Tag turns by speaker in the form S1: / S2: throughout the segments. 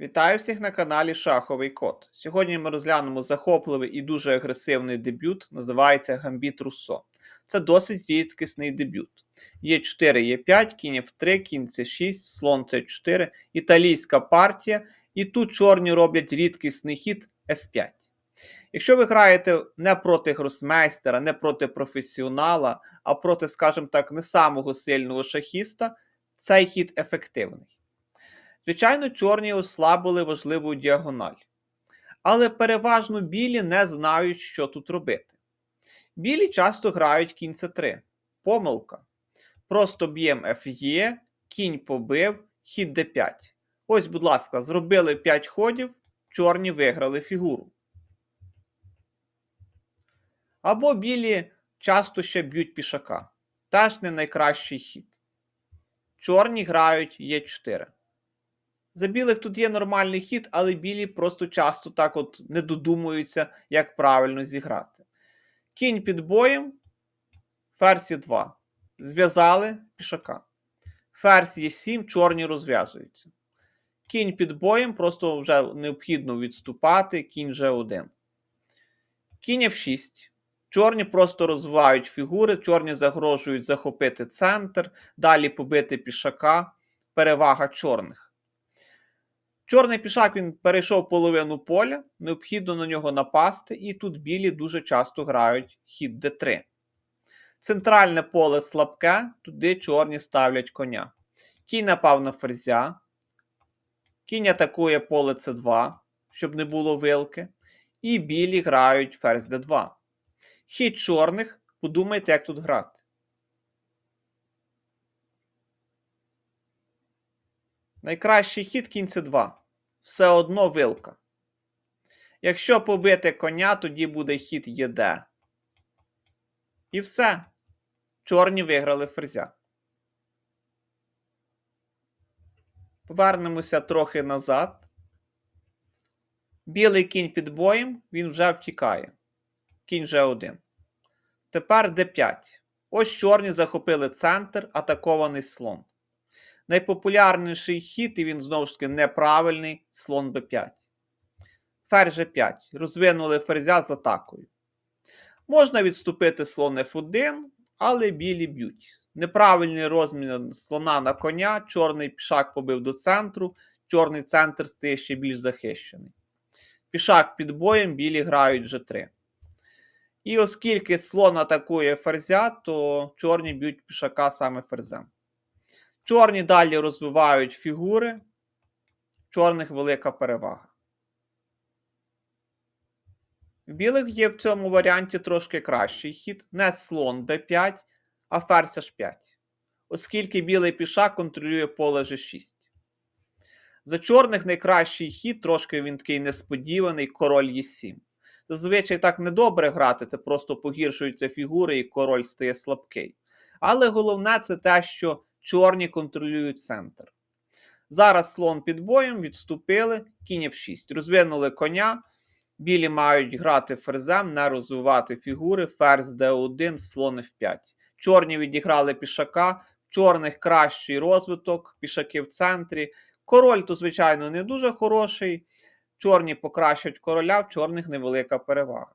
S1: Вітаю всіх на каналі Шаховий Код. Сьогодні ми розглянемо захопливий і дуже агресивний дебют, називається Гамбіт Руссо. Це досить рідкісний дебют. Є 4 є 5 кінь F3, кінь C6, слон C4, італійська партія, і тут чорні роблять рідкісний хід F5. Якщо ви граєте не проти гросмейстера, не проти професіонала, а проти, скажімо так, не самого сильного шахіста, цей хід ефективний. Звичайно, чорні ослабили важливу діагональ. Але переважно білі не знають, що тут робити. Білі часто грають кінь С3. Помилка. Просто б'єм Ф'є, кінь побив, хід Д5. Ось, будь ласка, зробили 5 ходів, чорні виграли фігуру. Або білі часто ще б'ють пішака. Теж не найкращий хід. Чорні грають Е4. За білих тут є нормальний хід, але білі просто часто так от не додумуються, як правильно зіграти. Кінь під боєм, ферзь 2. Зв'язали пішака. Ферзь є 7, чорні розв'язуються. Кінь під боєм, просто вже необхідно відступати, кінь G1. Кінь F6. Чорні просто розвивають фігури, чорні загрожують захопити центр, далі побити пішака. Перевага чорних. Чорний пішак він перейшов половину поля, необхідно на нього напасти, і тут білі дуже часто грають хід d3. Центральне поле слабке, туди чорні ставлять коня. Кінь напав на ферзя. Кінь атакує поле С2, щоб не було вилки. І білі грають ферзь d2. Хід чорних, подумайте, як тут грати. Найкращий хід кінь С2. Все одно вилка. Якщо побити коня, тоді буде хід ЄД. І все. Чорні виграли ферзя. Повернемося трохи назад. Білий кінь під боєм, він вже втікає. Кінь G1. Тепер d5. Ось чорні захопили центр, атакований слон. Найпопулярніший хід, і він знову ж таки неправильний слон b5. Ферзь g5. Розвинули ферзя з атакою. Можна відступити слон f1, але білі б'ють. Неправильний розмін слона на коня, чорний пішак побив до центру, чорний центр стає ще більш захищений. Пішак під боєм, білі грають g3. І оскільки слон атакує ферзя, то чорні б'ють пішака саме ферзем. Чорні далі розвивають фігури. Чорних велика перевага. В білих є в цьому варіанті трошки кращий хід. Не слон b5, а ферзь h5. Оскільки білий пішак контролює поле g6. За чорних найкращий хід, трошки він такий несподіваний, король Е7. Зазвичай так недобре грати, це просто погіршуються фігури і король стає слабкий. Але головне це те, що чорні контролюють центр. Зараз слон під боєм, відступили, кінь F6. Розвинули коня. Білі мають грати ферзем, не розвивати фігури, ферзь d1, слон f5. Чорні відіграли пішака, чорних кращий розвиток, пішаки в центрі. Король, то, звичайно, не дуже хороший. Чорні покращать короля, в чорних невелика перевага.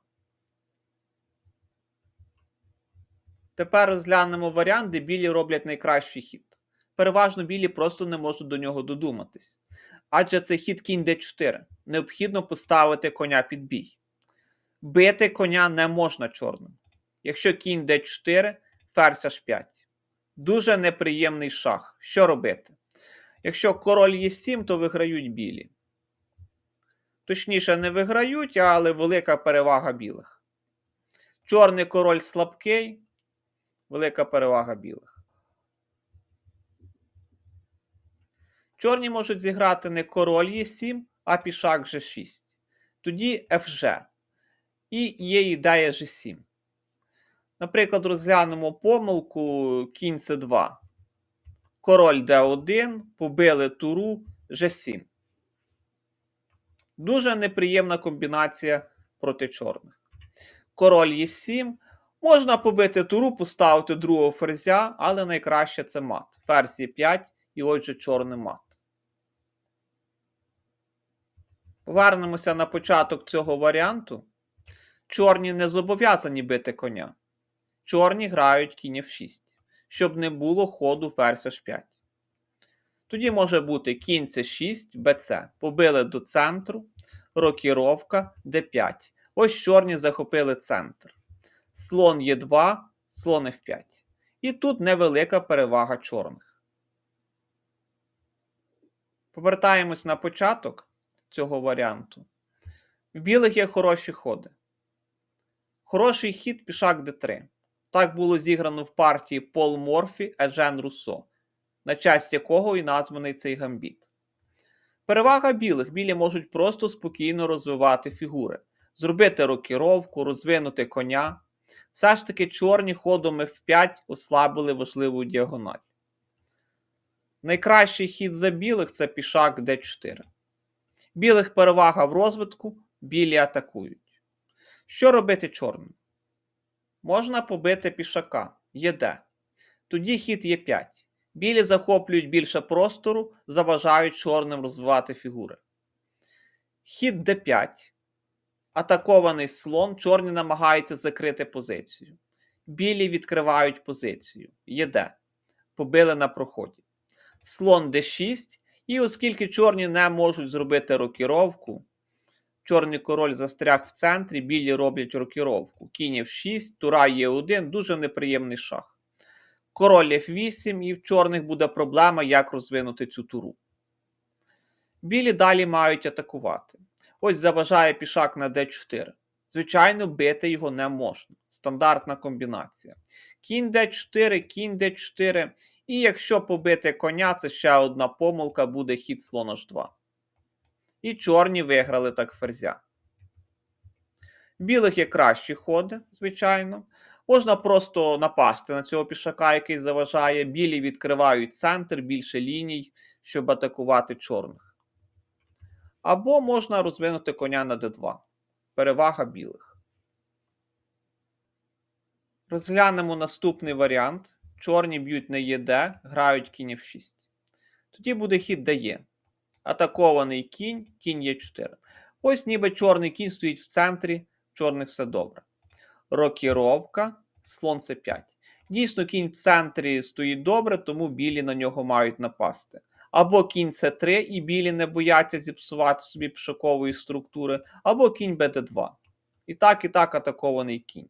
S1: Тепер розглянемо варіант, де білі роблять найкращий хід. Переважно білі просто не можуть до нього додуматись. Адже це хід кінь d4. Необхідно поставити коня під бій. Бити коня не можна чорним. Якщо кінь d4, ферзь h5. Дуже неприємний шах. Що робити? Якщо король є 7, то виграють білі. Точніше, не виграють, але велика перевага білих. Чорний король слабкий, велика перевага білих. Чорні можуть зіграти не король Е7, а пішак G6. Тоді FG. І є ідея G7. Наприклад, розглянемо помилку кінь С2. Король D1, побили туру G7. Дуже неприємна комбінація проти чорних. Король Е7. Можна побити туру, поставити другого ферзя, але найкраще це мат. Ферзь Е5 і отже чорний мат. Повернемося на початок цього варіанту. Чорні не зобов'язані бити коня. Чорні грають кінь f6, щоб не було ходу ферзь h5. Тоді може бути кінь c6, bc. Побили до центру, рокіровка d5. Ось чорні захопили центр. Слон Е2, слон F5. І тут невелика перевага чорних. Повертаємось на початок цього варіанту. В білих є хороші ходи. Хороший хід пішак d3. Так було зіграно в партії Пол Морфі Еджен Руссо, на честь якого і названий цей гамбіт. Перевага білих. Білі можуть просто спокійно розвивати фігури, зробити рокіровку, розвинути коня. Все ж таки чорні ходом F5 ослабили важливу діагональ. Найкращий хід за білих це пішак d4. Білих перевага в розвитку, білі атакують. Що робити чорним? Можна побити пішака Є9. Тоді хід Є5. Білі захоплюють більше простору, заважають чорним розвивати фігури. Хід d5. Атакований слон, чорні намагаються закрити позицію. Білі відкривають позицію. ЄД. Побили на проході. Слон d6. І оскільки чорні не можуть зробити рокіровку, чорний король застряг в центрі, білі роблять рокіровку. Кінь f6, тура Е1, дуже неприємний шах. Король F8, і в чорних буде проблема, як розвинути цю туру. Білі далі мають атакувати. Ось заважає пішак на d4. Звичайно, бити його не можна. Стандартна комбінація. Кінь d4, кінь d4. І якщо побити коня, це ще одна помилка, буде хід слон h2. І чорні виграли так ферзя. Білих є кращі ходи, звичайно. Можна просто напасти на цього пішака, який заважає. Білі відкривають центр, більше ліній, щоб атакувати чорних. Або можна розвинути коня на d2. Перевага білих. Розглянемо наступний варіант. Чорні б'ють на ЄД, грають кінь f6. Тоді буде хід дає. Атакований кінь, кінь Е4. Ось ніби чорний кінь стоїть в центрі, в чорних все добре. Рокіровка, слон С5. Дійсно, кінь в центрі стоїть добре, тому білі на нього мають напасти. Або кінь С3, і білі не бояться зіпсувати собі пішакової структури, або кінь БД2. І так, і так атакований кінь.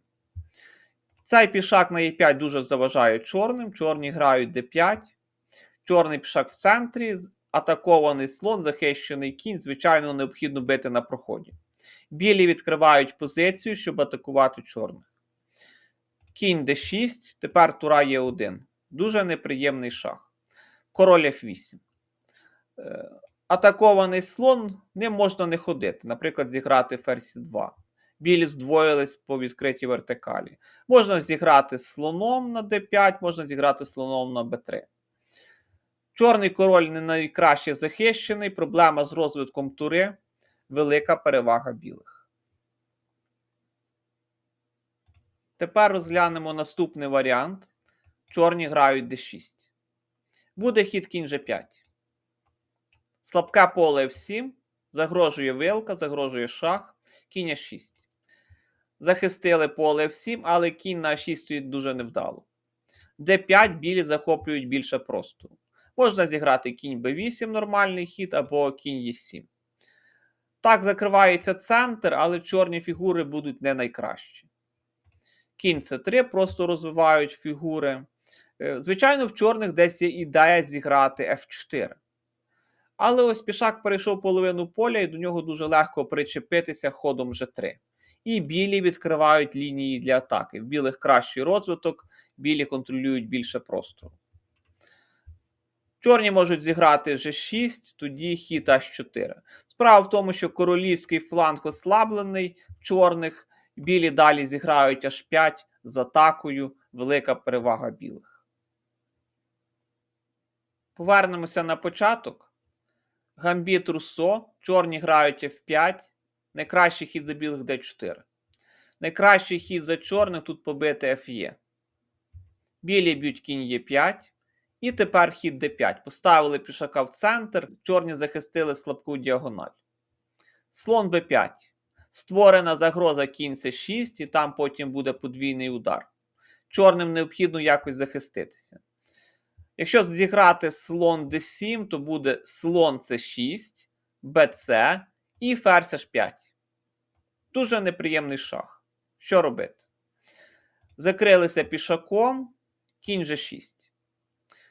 S1: Цей пішак на Е5 дуже заважає чорним. Чорні грають d5. Чорний пішак в центрі, атакований слон, захищений кінь. Звичайно, необхідно бити на проході. Білі відкривають позицію, щоб атакувати чорних. Кінь d6, тепер тура Е1. Дуже неприємний шах. Король F8. Е, Атакований слон, ним можна не ходити. Наприклад, зіграти ферзь 2. Білі здвоїлись по відкритій вертикалі. Можна зіграти слоном на d5, можна зіграти слоном на b3. Чорний король не найкраще захищений. Проблема з розвитком тури. Велика перевага білих. Тепер розглянемо наступний варіант. Чорні грають d6. Буде хід кінь g5. Слабке поле f7. Загрожує вилка, загрожує шах. Кінь а6. Захистили поле f7, але кінь на а6 стоїть дуже невдало. d5 білі захоплюють більше простору. Можна зіграти кінь b8 нормальний хід, або кінь e7. Так закривається центр, але чорні фігури будуть не найкращі. Кінь c3 просто розвивають фігури. Е, Звичайно, в чорних десь є ідея зіграти f4. Але ось пішак перейшов половину поля, і до нього дуже легко причепитися ходом g3. І білі відкривають лінії для атаки. В білих кращий розвиток, білі контролюють більше простору. Чорні можуть зіграти G6, тоді хід H4. Справа в тому, що королівський фланг ослаблений в чорних, білі далі зіграють H5 з атакою, велика перевага білих. Повернемося на початок. Гамбіт Руссо, чорні грають F5. Найкращий хід за білих d4. Найкращий хід за чорних тут побити Fe. Білі б'ють кінь Е5. І тепер хід d5. Поставили пішака в центр, чорні захистили слабку діагональ. Слон b5. Створена загроза кінь c6, і там потім буде подвійний удар. Чорним необхідно якось захиститися. Якщо зіграти слон d7, то буде слон c6, bc і ферзь h5. Дуже неприємний шах. Що робити? Закрилися пішаком, кінь g6.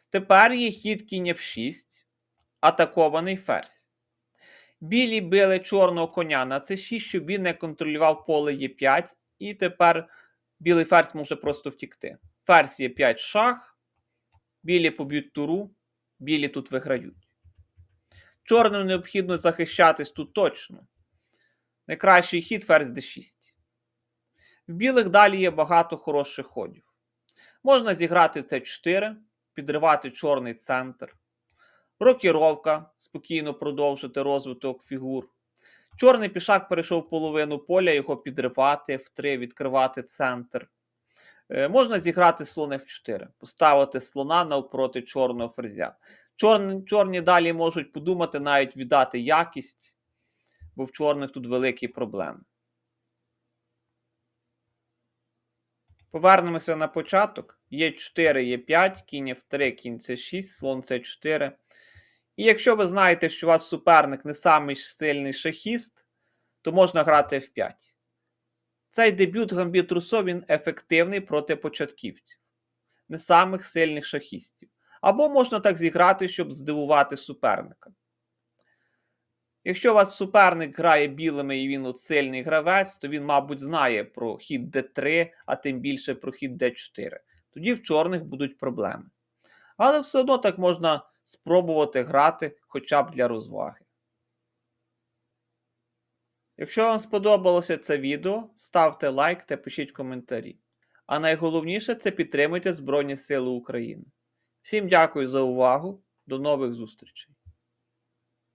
S1: Тепер є хід кінь f6, атакований ферзь. Білі били чорного коня на c6, щоб він не контролював поле e5, і тепер білий ферзь може просто втікти. Ферзь e5 шах, білі поб'ють туру, білі тут виграють. Чорним необхідно захищатись тут точно. Найкращий хід ферзь d6. В білих далі є багато хороших ходів. Можна зіграти c4, підривати чорний центр. Рокіровка, спокійно продовжити розвиток фігур. Чорний пішак перейшов половину поля, його підривати, в 3 відкривати центр. Е, можна зіграти слон F4, поставити слона навпроти чорного ферзя. Чорні, чорні далі можуть подумати, навіть віддати якість, бо в чорних тут великі проблеми. Повернемося на початок. Є 4, є 5, кінь F3, кінь C6, слон C4. І якщо ви знаєте, що у вас суперник не самий сильний шахіст, то можна грати F5. Цей дебют Гамбіт Руссо він ефективний проти початківців, не самих сильних шахістів. Або можна так зіграти, щоб здивувати суперника. Якщо у вас суперник грає білими і він от сильний гравець, то він, мабуть, знає про хід d3, а тим більше про хід d4. Тоді в чорних будуть проблеми. Але все одно так можна спробувати грати хоча б для розваги. Якщо вам сподобалося це відео, ставте лайк та пишіть коментарі. А найголовніше це підтримуйте Збройні Сили України. Всім дякую за увагу. До нових зустрічей!